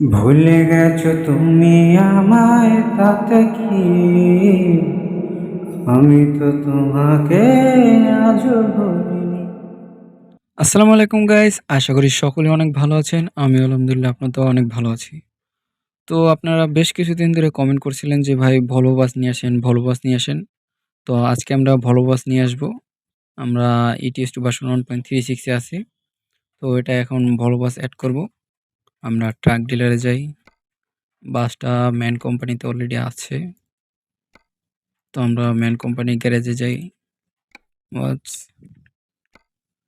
ভুলে গেছো তুমি আমায় তাতে কি? আমি তো তোমাকে আজও আসসালামু আলাইকুম গাইস, আশা করি সকলে অনেক ভালো আছেন। আমি আলহামদুলিল্লাহ, আপনার তো অনেক ভালো আছি। তো আপনারা বেশ কিছুদিন ধরে কমেন্ট করছিলেন যে, ভাই ভলভো বাস নিয়ে আসেন ভলভো বাস নিয়ে আসেন। তো আজকে আমরা ভলভো বাস নিয়ে আসব। আমরা ETS two version one point three সিক্সে আছি। তো এটা এখন ভলভো বাস অ্যাড করব। আমরা ট্রাক ডিলারে যাই। বাসটা ম্যান কোম্পানিতে অলরেডি আছে। তো আমরা ম্যান কোম্পানি গ্যারেজে যাই। ওয়াচ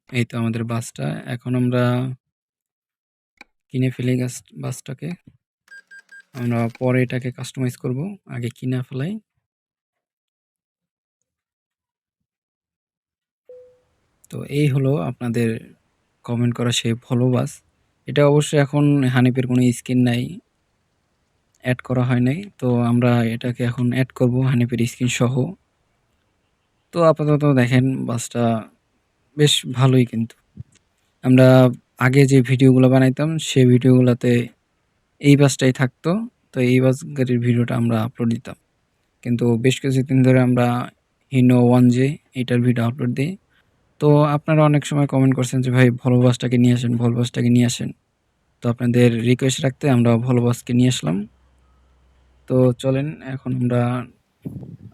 এই তো আমাদের বাসটা এখন আমরা কিনে ফেলি গাছ বাসটাকে আমরা পরে এটাকে কাস্টমাইজ করব। আগে কিনা ফেলাই। তো এই হলো আপনাদের কমেন্ট করা সেই ভলভো বাস এটা অবশ্যই এখন হানিফের কোনো স্কিন নাই অ্যাড করা হয় নাই। তো আমরা এটাকে এখন অ্যাড করব, হানিফের স্কিন সহ। তো আপাতত দেখেন, বাসটা বেশ ভালোই কিন্তু। আমরা আগে যে ভিডিওগুলো বানাইতাম সেই ভিডিওগুলোতে এই বাসটাই থাকতো। তো এই বাস গাড়ির ভিডিওটা আমরা আপলোড দিতাম। কিন্তু বেশ কিছুদিন ধরে আমরা হিনো ওয়ান জে এইটার ভিডিও আপলোড দিই। তো আপনারা অনেক সময় কমেন্ট করছেন যে, ভাই ভলভো বাসটাকে নিয়ে আসেন ভলভো বাসটাকে নিয়ে আসেন। তো আপনাদের রিকোয়েস্ট রাখতে আমরা ভলভো বাসকে নিয়ে আসলাম। তো চলেন, এখন আমরা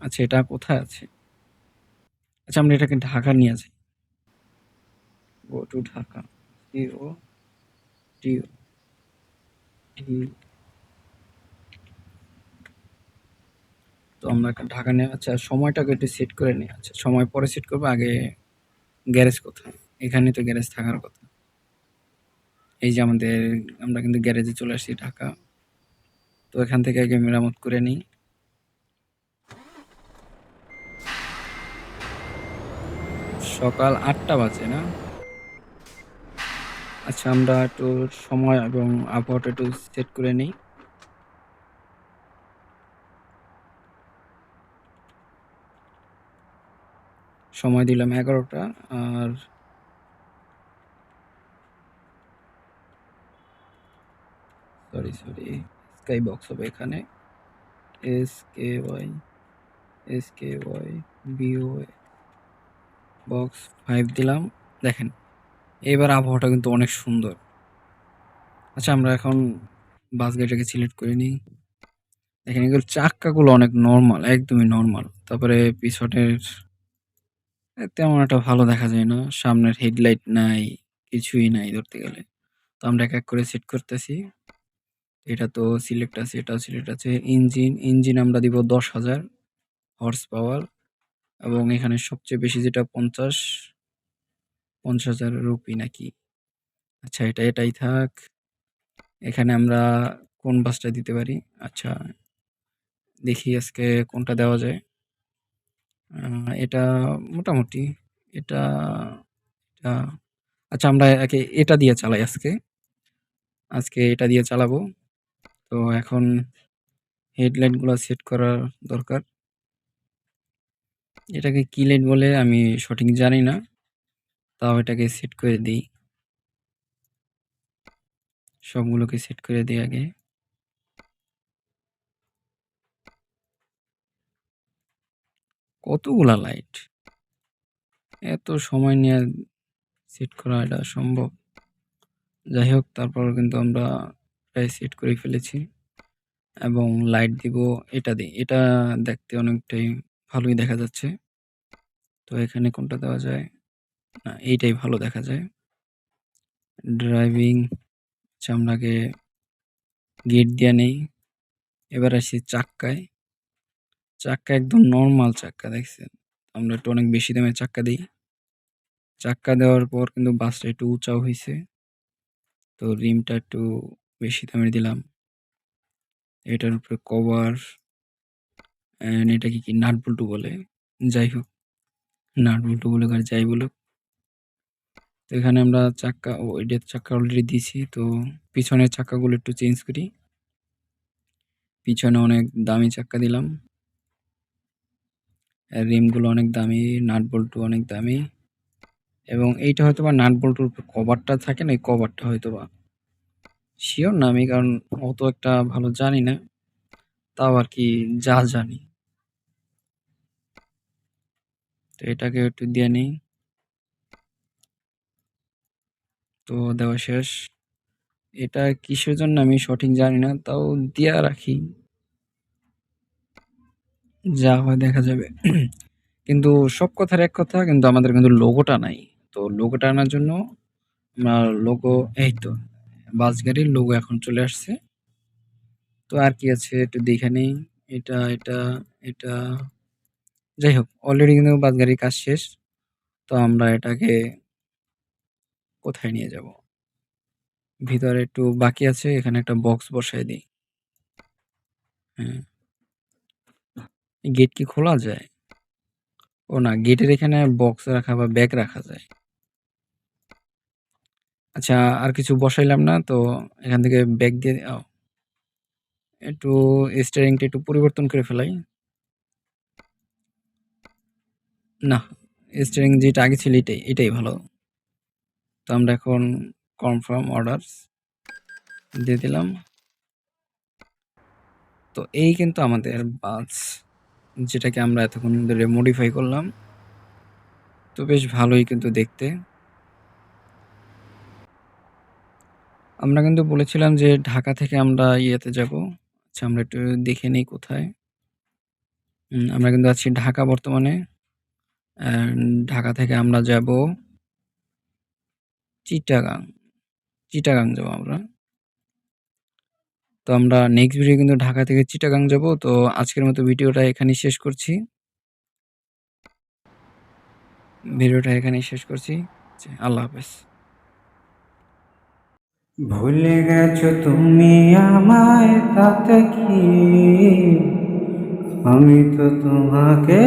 আচ্ছা এটা কোথায় আছে? আচ্ছা আমরা এটাকে ঢাকা নিয়ে যাই গো টু ঢাকা। ও টি তো আমরা ঢাকা নিয়ে আচ্ছা সময়টাকে একটু সেট করে নিই আচ্ছা সময় পরে সেট করব, আগে গ্যারেজ কোথায়? এখানে তো গ্যারেজ থাকার কথা। এই যে আমাদের, আমরা কিন্তু গ্যারেজে চলে আসছি ঢাকা। তো এখান থেকে আগে মেরামত করে নিই। সকাল আটটা বাজে, না? আচ্ছা আমরা একটু সময় এবং আবহাওয়াটা একটু সেট করে নিই। সময় দিলাম এগারোটা, আর সরি সরি স্কাই বক্স হবে এখানে। S K Y S K Y bio box five দিলাম। দেখেন, এবার আবহাওয়াটা কিন্তু অনেক সুন্দর। আচ্ছা আমরা এখন বাস গাড়িটাকে সিলেক্ট করে নিই। দেখেন, এগুলো চাক্কাগুলো অনেক নর্মাল একদমই নর্মাল তারপরে পিছনের তেমন একটা ভালো দেখা যায় না। সামনের হেডলাইট নাই, কিছুই নাই ধরতে গেলে। তো আমরা এক এক করে সেট করতেছি। এটা তো সিলেক্ট আছে, এটাও সিলেক্ট আছে। ইঞ্জিন ইঞ্জিন আমরা দিব দশ হাজার হর্স পাওয়ার এবং এখানে সবচেয়ে বেশি যেটা পঞ্চাশ পঞ্চাশ হাজার রুপি নাকি। আচ্ছা এটা, এটাই থাক। এখানে আমরা কোন বাসটা দিতে পারি? আচ্ছা দেখি আজকে কোনটা দেওয়া যায়। এটা মোটামুটি এটা এটা আচ্ছা আমরা একে, এটা দিয়ে চালাই আজকে। আজকে এটা দিয়ে চালাবো। তো এখন হেডলাইটগুলো সেট করার দরকার। এটাকে কি লাইট বলে আমি সঠিক জানি না। তাও এটাকে সেট করে দিই। সবগুলোকে সেট করে দিই আগে। কতগুলা লাইট? এত সময় নিয়ে সেট করা এটা সম্ভব? যাই হোক, তারপর কিন্তু আমরা প্রায় সেট করে ফেলেছি। এবং লাইট দিব, এটা দিই এটা দেখতে অনেকটাই ভালোই দেখা যাচ্ছে। তো এখানে কোনটা দেওয়া যায়? না, এইটাই ভালো দেখা যায়। ড্রাইভিং আচ্ছা আমরা আগে গেট দিয়ে নেই। এবার আসি চাক্কায়। চাক্কা একদম নর্মাল চাক্কা, দেখছেন? আমরা একটু অনেক বেশি দামের চাক্কা দিই। চাক্কা দেওয়ার পর কিন্তু বাসটা একটু উঁচাও হয়েছে তো রিমটা একটু বেশি দামের দিলাম। এটার উপরে কভার এটাকে কি নাট বল্টু বলে? যাই হোক, নাট বল্টু বলুক আর যাই বলুক। তো এখানে আমরা চাক্কা, ও এটার চাক্কা অলরেডি দিয়েছি। তো পিছনের চাক্কাগুলো একটু চেঞ্জ করি। পিছনে অনেক দামি চাক্কা দিলাম। রিমগুলো অনেক দামি, নাট বল্টু অনেক দামি এবং এইটা হয়তো বা নাট বল্টুর কভারটা থাকে না, এই কভারটা হয়তো বা শিওর না, আমি কারণ অত একটা ভালো জানি না। তাও আরকি যা জানি। তো এটাকে একটু দিয়ে নেই। তো দেওয়া শেষ। এটা কিসের জন্য আমি সঠিক জানি না। তাও দিয়া রাখি। যা হয় দেখা যাবে। কিন্তু সব কথার এক কথা কিন্তু আমাদের কিন্তু লোগোটা নাই। তো লোগোটা আনার জন্য আমরা লোগো এই তো বাস গাড়ির লোগো এখন চলে আসছে। তো আর কি আছে একটু দেখে নেই। এটা, এটা, এটা যাই হোক অলরেডি কিন্তু বাস গাড়ির কাজ শেষ। তো আমরা এটাকে কোথায় নিয়ে যাব? ভিতরে একটু বাকি আছে। এখানে একটা বক্স বসায় দিই হ্যাঁ। গেট কি খোলা যায়? ও না গেটের এখানে বক্স রাখা বা ব্যাগ রাখা যায়। আচ্ছা আর কিছু বসাইলাম না। তো এখান থেকে ব্যাগ দিয়ে একটু স্টিয়ারিংটা একটু পরিবর্তন করে ফেলাই। না, স্টিয়ারিং যেটা আগে ছিল এটাই, এটাই ভালো। তো আমরা এখন কনফার্ম অর্ডারস দিয়ে দিলাম। তো এই কিন্তু আমাদের বাস যেটাকে আমরা এতক্ষণ ধরে মডিফাই করলাম। তো বেশ ভালোই কিন্তু দেখতে। আমরা কিন্তু বলেছিলাম যে ঢাকা থেকে আমরা ইয়েতে যাব। আচ্ছা আমরা একটু দেখে নিই কোথায়। আমরা কিন্তু আছি ঢাকা বর্তমানে। ঢাকা থেকে আমরা যাব চিটাগাং। চিটাগাং যাব আমরা। তো আমরা নেক্সট ভিডিও কিন্তু ঢাকা থেকে চিটাগাং যাব তো আজকের মতো ভিডিওটা এখানেই শেষ করছি। ভিডিওটা এখানেই শেষ করছি। আল্লাহ হাফেজ। ভুলে গেছো তুমি আমায় তাতে কি আমি তো তোমাকে